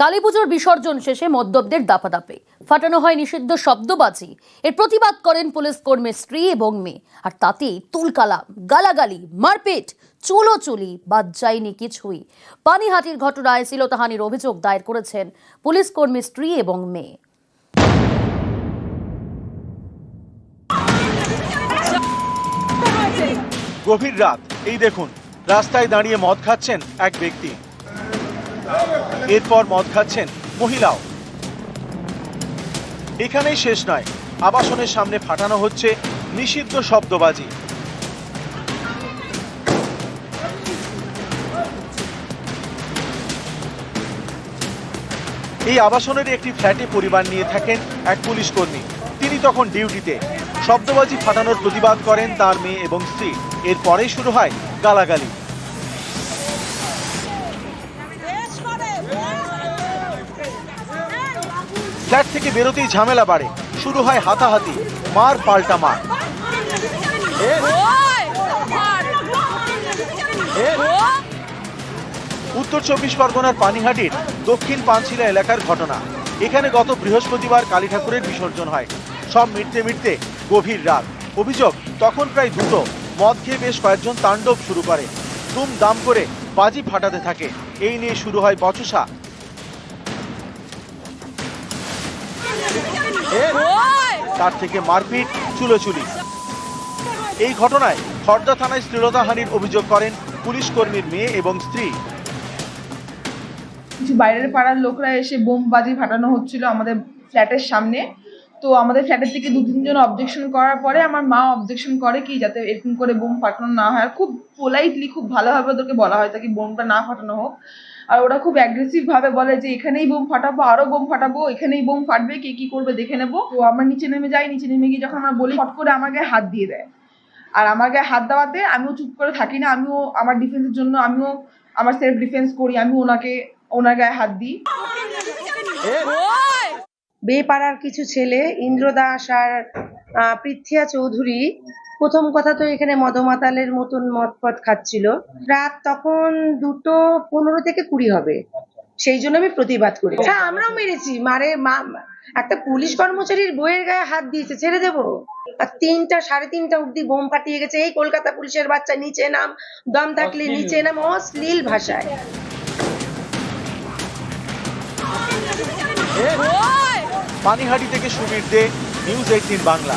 কালীপুজোর বিসর্জন শেষে মদ্যপদের দাপাদাপে। ফাটানো হয় নিষিদ্ধ শব্দবাজি। এর প্রতিবাদ করেন পুলিশ কর্মীর স্ত্রী এবং মেয়ে। আর তাতেই তুলকালাম, গালাগালি, মারপিট, চুলোচুলি, বাদ যায়নি কিছুই। পানিহাটির ঘটনায় শ্লীলতাহানির অভিযোগ দায়ের করেছেন পুলিশ কর্মীর স্ত্রী এবং মেয়ে। গভীর রাত। এই দেখুন, রাস্তায় দাঁড়িয়ে মদ খাচ্ছেন এক ব্যক্তি। এরপর মদ খাচ্ছেন মহিলাও। এখানেই শেষ নয়, আবাসনের সামনে ফাটানো হচ্ছে নিষিদ্ধ শব্দবাজি। এই আবাসনের একটি ফ্ল্যাটে পরিবার নিয়ে থাকেন এক পুলিশ কর্মী। তিনি তখন ডিউটিতে। শব্দবাজি ফাটানোর প্রতিবাদ করেন তার মেয়ে এবং স্ত্রী। এরপরেই শুরু হয় গালাগালি। ফ্ল্যাট থেকে বেরোতেই ঝামেলা বাড়ে। শুরু হয় হাতাহাতি, মার পাল্টা মার। উত্তর চব্বিশ পরগনার পানিহাটির দক্ষিণ পানশিলা এলাকার ঘটনা। এখানে গত বৃহস্পতিবার কালী ঠাকুরের বিসর্জন হয়। সব মিটতে মিটতে গভীর রাত। অভিযোগ, তখন প্রায় দুটো। মদ খেয়ে বেশ কয়েকজন তাণ্ডব শুরু করে। দুম দাম করে বাজি ফাটাতে থাকে। এই নিয়ে শুরু হয় বচসা। তার থেকে মারপিট চুলোচুলি। এই ঘটনায় খর্দা থানায় শ্লীলতাহানির অভিযোগ করেন পুলিশ কর্মীর মেয়ে এবং স্ত্রী। কিছু বাইরের পাড়ার লোকরা এসে বোম বাজি ফাটানো হচ্ছিল আমাদের ফ্ল্যাটের সামনে। তো আমাদের ফ্ল্যাটের থেকে দু তিনজন অবজেকশন করার পরে আমার মা অবজেকশন করে কি যাতে এরকম করে বোম ফাটানো না হয়। আর খুব পোলাইটলি খুব ভালোভাবে ওদেরকে বলা হয় তাকে বোমটা না ফাটানো হোক। আর ওরা খুব অ্যাগ্রেসিভ ভাবে বলে যে এখানেই বোম ফাটাবো আরও বোম ফাটাবো এখানেই বোম ফাটবে কে কি করবে দেখে নেব। তো আমরা নিচে নেমে যাই নিচে নেমে গিয়ে যখন আমরা বলি ফট করে আমাকে হাত দিয়ে দেয়। আর আমাকে হাত দেওয়াতে আমিও চুপ করে থাকি না আমিও আমার ডিফেন্সের জন্য আমিও আমার সেলফ ডিফেন্স করি আমি ওনাকে ওনার গায়ে হাত দিই। বেপাড়ার কিছু ছেলে ইন্দ্র দাস আর আহ, পৃথ্বিয়া চৌধুরী প্রথম কথা তো এখানে মদমাতালের মতন মদ পদ খাচ্ছিল। রাত তখন দুটো পনেরো থেকে কুড়ি হবে। সেই জন্য আমি প্রতিবাদ করি। হ্যাঁ আমরাও মেরেছি। মারে মা একটা পুলিশ কর্মচারীর বইয়ের গায়ে হাত দিয়েছে ছেড়ে দেবো? আর তিনটা সাড়ে তিনটা অব্দি বোম ফাটিয়ে গেছে। এই কলকাতা পুলিশের বাচ্চা নিচে নাম দম থাকলে নিচে নাম অশ্লীল ভাষায়। পানিহাটি থেকে সুবীর দে নিউজ এইটিন বাংলা।